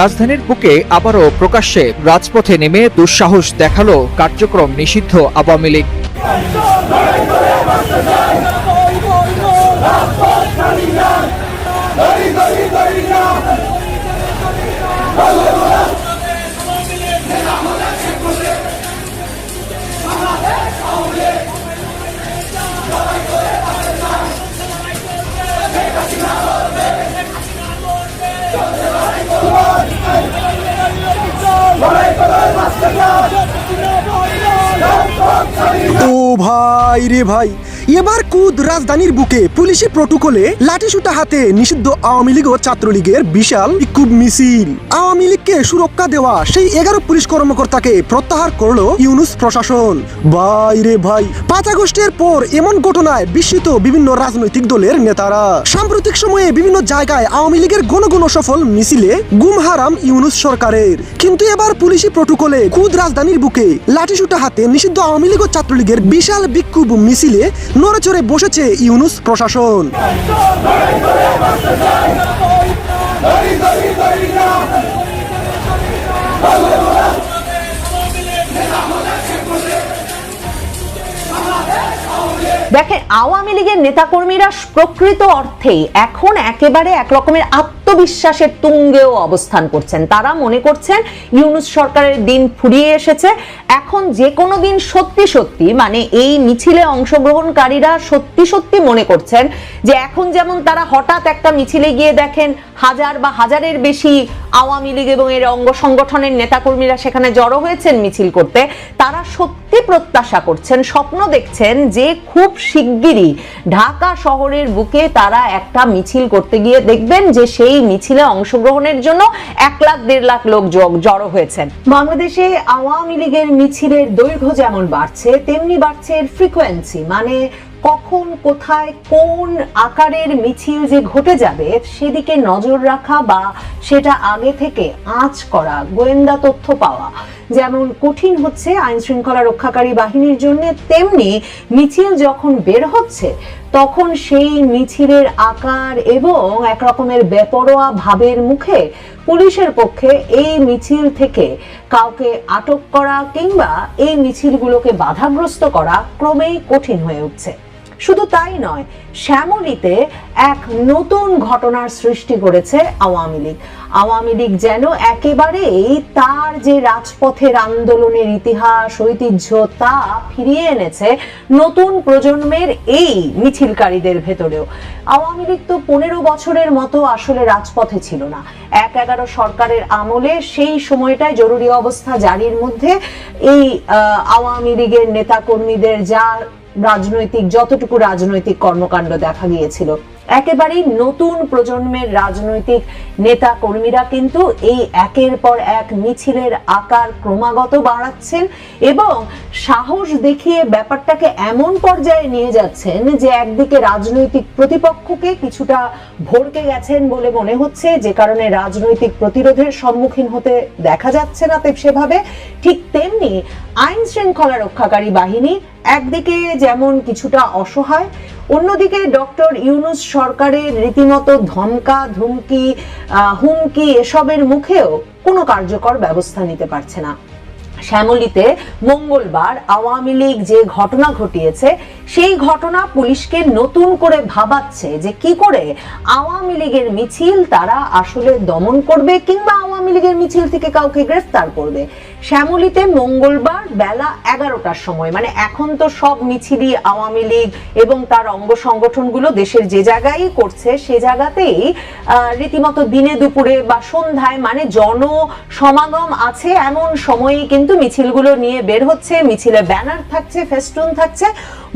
রাজধানীর বুকে আবারও প্রকাশ্যে রাজপথে নেমে দুঃসাহস দেখাল কার্যক্রম নিষিদ্ধ আওয়ামী লীগ। ও ভাই রে ভাই এবার কুদ রাজধানীর বুকে পুলিশি প্রটোকলে লাঠিসুটা হাতে নিষিদ্ধ আওয়ামী লীগ ও ছাত্রলীগের বিশাল বিক্ষোভ মিছিল। আওয়ামী লীগকে সুরক্ষা দেওয়া সেই এগারো পুলিশ কর্মকর্তাকে প্রত্যাহার করল ইউনুস প্রশাসন। ভাই রে ভাই, পাঁচ আগস্টের পর এমন ঘটনায় বিস্মিত বিভিন্ন রাজনৈতিক দলের নেতারা। সাম্প্রতিক সময়ে বিভিন্ন জায়গায় আওয়ামী লীগের গণ গণ সফল মিছিলে গুম হারাম ইউনুস সরকারের। কিন্তু এবার পুলিশি প্রটোকলে খুদ রাজধানীর বুকে লাঠিসুটা হাতে নিষিদ্ধ আওয়ামী লীগ ও ছাত্রলীগের বিশাল বিক্ষোভ মিছিলে নড়েচড়ে বসেছে ইউনুস প্রশাসন। দেখেন আওয়ামী লীগের নেতাকর্মীরা প্রকৃত অর্থে এখন একেবারে এক রকমের আত্মবিশ্বাসের তুঙ্গেও অবস্থান করছেন। তারা মনে করছেন ইউনুস সরকারের দিন ফুরিয়ে এসেছে। এখন যে কোনো দিন সত্যি সত্যি মানে এই মিছিলে অংশগ্রহণকারীরা সত্যি সত্যি মনে করছেন যে এখন যেমন তারা হঠাৎ একটা মিছিলে গিয়ে দেখেন, হাজার বা হাজারের বেশি আওয়ামী লীগ এবং এর অঙ্গ সংগঠনের নেতাকর্মীরা সেখানে জড়ো হয়েছেন মিছিল করতে। তারা সত্যি প্রত্যাশা করছেন, স্বপ্ন দেখছেন যে খুব শিগগিরই ঢাকা শহরের বুকে তারা একটা মিছিল করতে গিয়ে দেখবেন যে সেই মিছিলে অংশগ্রহণের জন্য এক লাখ, দেড় লাখ লোক জড়ো হয়েছেন। বাংলাদেশে আওয়ামী লীগের মিছিলের দৈর্ঘ্য যেমন বাড়ছে, তেমনি বাড়ছে এর ফ্রিকোয়েন্সি মানে কখন, কোথায়, কোন আকারের মিছিল যে ঘটে যাবে সেদিকে নজর রাখা বা সেটা আগে থেকে আঁচ করা, গোয়েন্দা তথ্য পাওয়া। যেমন কঠিন হচ্ছে আইন শৃঙ্খলা রক্ষাকারী বাহিনীর জন্য, তেমনি মিছিল যখন বের হচ্ছে, তখন সেই মিছিলের আকার এবং এক রকমের বেপরোয়া ভাবের মুখে পুলিশের পক্ষে এই মিছিল থেকে কাউকে আটক করা কিংবা এই মিছিলগুলোকে বাধাগ্রস্ত করা ক্রমেই কঠিন হয়ে উঠছে। শুধু তাই নয়, শ্যামলীতে এক নতুন ঘটনার সৃষ্টি করেছে আওয়ামী লীগ। আওয়ামী লীগ যেন একেবারেই তার যে রাজপথের আন্দোলনের ইতিহাস, ঐতিহ্য, তা ফিরিয়ে এনেছে নতুন প্রজন্মের এই মিছিলকারীদের ভেতরেও। আওয়ামী লীগ তো পনেরো বছরের মতো আসলে রাজপথে ছিল না। এক এগারো সরকারের আমলে সেই সময়টায় জরুরি অবস্থা জারির মধ্যে এই আওয়ামী লীগের নেতাকর্মীদের যা রাজনৈতিক, যতটুকু রাজনৈতিক কর্মকাণ্ড দেখা গিয়েছিল। একেবারেই নতুন প্রজন্মের রাজনৈতিক নেতা কর্মীরা কিন্তু এই একের পর এক মিছিলের আকার ক্রমাগত বাড়াচ্ছেন এবং সাহস দেখিয়ে ব্যাপারটাকে এমন পর্যায়ে নিয়ে যাচ্ছেন যে একদিকে রাজনৈতিক প্রতিপক্ষকে কিছুটা ভরকে গেছেন বলে মনে হচ্ছে, যে কারণে রাজনৈতিক প্রতিরোধের সম্মুখীন হতে দেখা যাচ্ছে না সেভাবে। ঠিক তেমনি আইন শৃঙ্খলা রক্ষাকারী বাহিনী একদিকে যেমন কিছুটা অসহায়, অন্যদিকে ডক্টর ইউনুস সরকারের রীতিমতো ধমকা, ধুমকি হুমকি এসবের মুখেও কোনো কার্যকর ব্যবস্থা নিতে পারছে না। শ্যামলীতে মঙ্গলবার আওয়ামী লীগ যে ঘটনা ঘটিয়েছে, সেই ঘটনা পুলিশকে নতুন করে ভাবাচ্ছে যে কি করে আওয়ামী লীগের মিছিল তারা আসলে দমন করবে কিংবা আওয়ামী লীগের মিছিল থেকে কাউকে গ্রেফতার করবে। শ্যামলীতে মঙ্গলবার বেলা এগারোটার সময় মানে এখন তো সব মিছিলি আওয়ামী লীগ এবং তার অঙ্গ সংগঠনগুলো দেশের যে জায়গায় করছে, সে জায়গাতেই রীতিমতো দিনে দুপুরে বা সন্ধ্যায় মানে জন সমাগম আছে এমন সময়েই কিন্তু মিছিলগুলো নিয়ে বের হচ্ছে, মিছিলে ব্যানার থাকছে, ফেস্টুন থাকছে।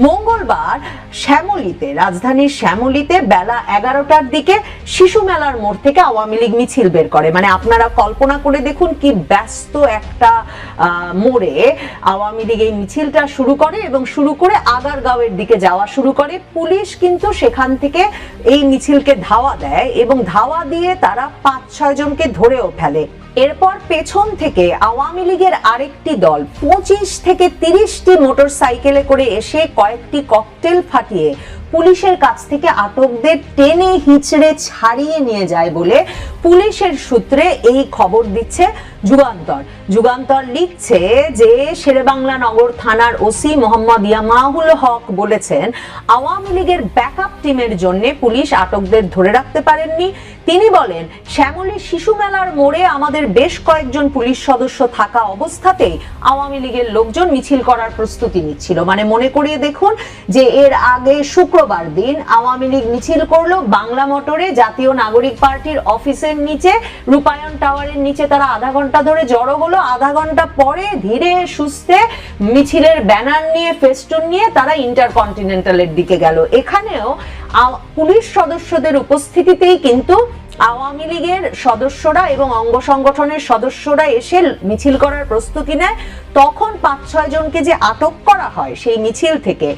মঙ্গলবার শ্যামলীতে, রাজধানীর শ্যামলীতে বেলা এগারোটার দিকে শিশু মেলার মোড় থেকে আওয়ামী লীগ মিছিল বের করে। মানে আপনারা কল্পনা করে দেখুন কি ব্যস্ত একটা মোড়ে আওয়ামী লীগ এই মিছিলটা শুরু করে এবং শুরু করে আগারগাঁওয়ের দিকে যাওয়া শুরু করে। পুলিশ কিন্তু সেখান থেকে এই মিছিলকে ধাওয়া দেয় এবং ধাওয়া দিয়ে তারা পাঁচ, ছয় জনকে ধরেও ফেলে। এরপর পেছন থেকে আওয়ামী লীগের আরেকটি দল পঁচিশ থেকে তিরিশটি মোটর সাইকেলে করে এসে কয়েকটি ককটেল ফাটিয়ে পুলিশের কাছ থেকে আটকদের টেনে হিচড়ে ছাড়িয়ে নিয়ে যায় বলে পুলিশের সূত্রে এই খবর দিচ্ছে যুগান্তর। যুগান্তর লিখছে যে শেরেবাংলা নগর থানার ওসি মোহাম্মদ ইয়ামাহুল হক বলেছেন, আওয়ামী লীগের ব্যাকআপ টিমের জন্য পুলিশ আটকদের ধরে রাখতে পারেননি। তিনি বলেন, শ্যামলী শিশু মেলার মোড়ে আমাদের বেশ কয়েকজন পুলিশ সদস্য থাকা অবস্থাতেই আওয়ামী লীগের লোকজন মিছিল করার প্রস্তুতি নিচ্ছিল। মানে মনে করিয়ে দেখুন যে এর আগে শুক্রবার দিন আওয়ামী লীগ মিছিল করল বাংলা মোটরে, জাতীয় নাগরিক পার্টির অফিসের নিচে, রূপায়ণ টাওয়ারের নিচে তারা আধা ঘণ্টা ধরে জড়ো হলো। আধা ঘণ্টা পরে ধীরে সুস্থে মিছিলের ব্যানার নিয়ে, ফেস্টুন নিয়ে তারা ইন্টারকন্টিনেন্টালের দিকে গেল। এখানেও পুলিশ সদস্যদের উপস্থিতিতেই কিন্তু আওয়ামী লীগের সদস্যরা এবং অঙ্গ সংগঠনের সদস্যরা এসে মিছিল করার প্রস্তুতি নেয়। তখন পাঁচ, ছয় জনকে যে আটক করা হয় সেই মিছিল থেকে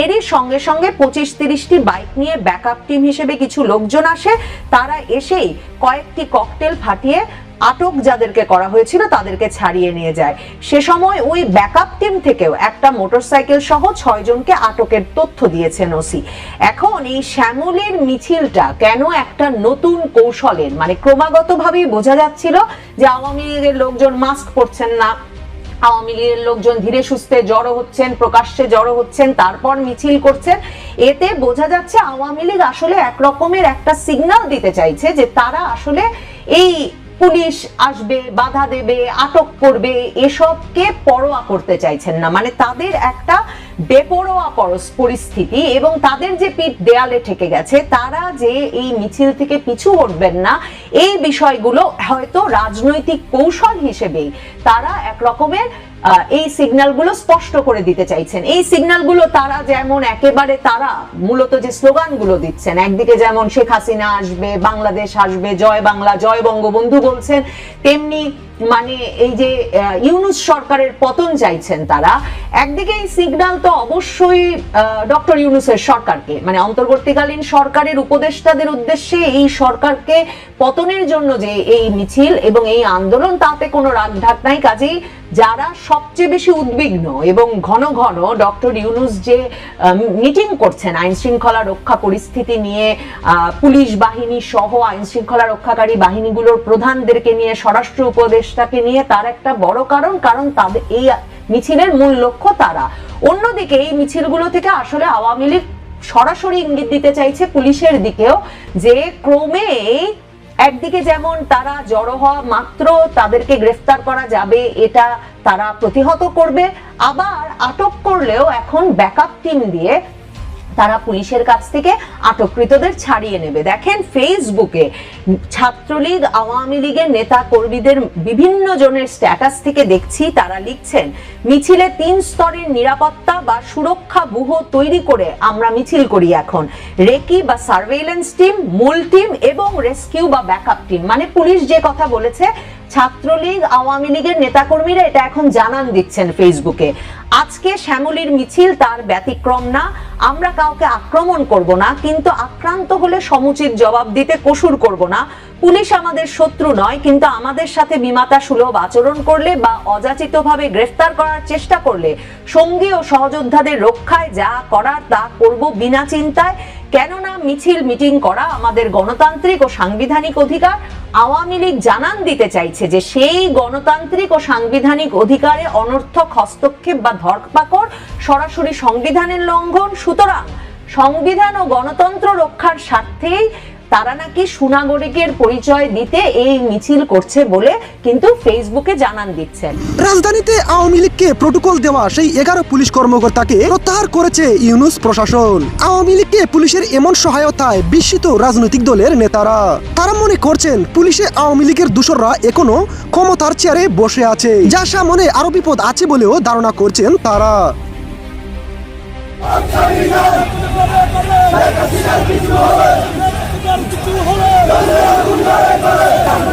এরই সঙ্গে সঙ্গে পঁচিশ, তিরিশটি বাইক নিয়ে ব্যাকআপ টিম হিসেবে কিছু লোকজন আসে। তারা এসেই কয়েকটি ককটেল ফাটিয়ে আটক যাদেরকে করা হয়েছিল তাদেরকে ছাড়িয়ে নিয়ে যায়। সে সময় ওই ব্যাকআপ টিম থেকেও একটা মোটরসাইকেল সহ ছয় জনকে আটকের তথ্য দিয়েছেন ওসি। এখন এই শ্যামলের মিছিলটা কেন একটা নতুন কৌশলের মানে ক্রমাগতভাবেই বোঝা যাচ্ছিল যে আওয়ামী লীগের লোকজন মাস্ক পরছেন না, আওয়ামী লীগের লোকজন ধীরে সুস্থে জড়ো হচ্ছেন, প্রকাশ্যে জড়ো হচ্ছেন, তারপর মিছিল করছেন। এতে বোঝা যাচ্ছে আওয়ামী লীগ আসলে এক রকমের একটা সিগন্যাল দিতে চাইছে যে তারা আসলে এই পুলিশ আসবে, বাধা দেবে, আটক করবে, এসবকে পরোয়া করতে চাইছেন না। মানে তাদের একটা বেপরোয়া পরস- পরিস্থিতি এবং তাদের যে পিঠ দেয়ালে ঠেকে গেছে, তারা যে এই মিছিল থেকে পিছু হটবেন না, এই বিষয়গুলো হয়তো রাজনৈতিক কৌশল হিসেবেই তারা এক রকমের এই সিগন্যালগুলো স্পষ্ট করে দিতে চাইছেন। এই সিগন্যালগুলো তারা যেমন একেবারে তারা, মূলত যে স্লোগানগুলো দিচ্ছেন, একদিকে যেমন শেখ হাসিনা আসবে, বাংলাদেশ আসবে, জয় বাংলা, জয় বঙ্গবন্ধু বলছেন, তেমনি মানে এই যে ইউনুস সরকারের পতন চাইছেন তারা একদিকে এই সিগন্যাল তো অবশ্যই ডক্টর ইউনুসের সরকারকে। মানে অন্তর্বর্তীকালীন সরকারের উপদেষ্টাদের উদ্দেশ্যে এই সরকারকে পতনের জন্য যে এই মিছিল এবং এই আন্দোলন, তাতে কোনো রাগঢাক নাই। কাজেই যারা সবচেয়ে বেশি উদ্বিগ্ন এবং ঘন ঘন ডক্টর ইউনুস যে মিটিং করছেন আইন শৃঙ্খলা রক্ষা পরিস্থিতি নিয়ে পুলিশ বাহিনী সহ আইন শৃঙ্খলা রক্ষাকারী বাহিনীগুলোর প্রধানদেরকে নিয়ে স্বরাষ্ট্র উপদেষ্টাকে নিয়ে তার একটা বড় কারণ কারণ তাদের এই মিছিলের মূল লক্ষ্য তারা। অন্যদিকে এই মিছিলগুলো থেকে আসলে আওয়ামী লীগ সরাসরি ইঙ্গিত দিতে চাইছে পুলিশের দিকেও, যে ক্রমে একদিকে যেমন তারা জড়ো হওয়া মাত্র তাদেরকে গ্রেফতার করা যাবে, এটা তারা প্রতিহত করবে, আবার আটক করলেও এখন ব্যাকআপ টিম দিয়ে তারা পুলিশের কাছ থেকে আটককৃতদের ছাড়িয়ে নেবে। দেখেন ফেসবুকে ছাত্রলীগ, আওয়ামী লীগের নেতা কর্মীদের বিভিন্ন জনের স্ট্যাটাস থেকে দেখছি তারা লিখছেন, মিছিলে তিন স্তরের নিরাপত্তা বা সুরক্ষা ব্যুহ তৈরি করে আমরা মিছিল করি এখন। রেকি বা সার্ভেইলেন্স টিম মূল টিম এবং রেস্কিউ বা ব্যাকআপ টিম মানে পুলিশ যে কথা বলেছে, ছাত্রলীগ, আওয়ামী লীগের নেতাকর্মীরা এটা এখন জানান দিচ্ছেন ফেসবুকে। আজকে শ্যামলীর মিছিল তার ব্যতিক্রম না। আমরা কাউকে আক্রমণ করব না, কিন্তু আক্রান্ত হলে সমুচিত জবাব দিতে কসুর করব না। পুলিশ আমাদের শত্রু নয়, কিন্তু আমাদের সাথে বিমাতা সুলভ আচরণ করলে বা অযাচিতভাবে গ্রেফতার করার চেষ্টা করলে সঙ্গী ও সহযোদ্ধাদের রক্ষায় যা করার তা করব বিনা চিন্তায়। কেননা মিছিল মিটিং করা আমাদের গণতান্ত্রিক ও সাংবিধানিক অধিকার আওয়ামী লীগ জানান দিতে চাইছে যে সেই গণতান্ত্রিক ও সাংবিধানিক অধিকারে অনর্থক হস্তক্ষেপ বা ধরপাকড় সরাসরি সংবিধানের লঙ্ঘন। সুতরাং সংবিধান ও গণতন্ত্র রক্ষার স্বার্থেই তারা নাকি সুনাগরিকের পরিচয় দিতে এই মিছিল করছে বলে কিন্তু ফেসবুকে জানান দিচ্ছেন। রাজধানীতে আওয়ামী লীগকে প্রোটোকল দেওয়া সেই এগারো পুলিশ কর্মকর্তাকে প্রত্যাহার করেছে ইউনুস প্রশাসন। আওয়ামী লীগকে পুলিশের এমন সহায়তায় বিস্মিত রাজনৈতিক দলের নেতারা। তারা মনে করছেন পুলিশে আওয়ামী লীগের দূষররা এখনও ক্ষমতার চেয়ারে বসে আছে। যা সামনে আরও বিপদ আছে বলেও ধারণা করছেন তারা। কিছু হলে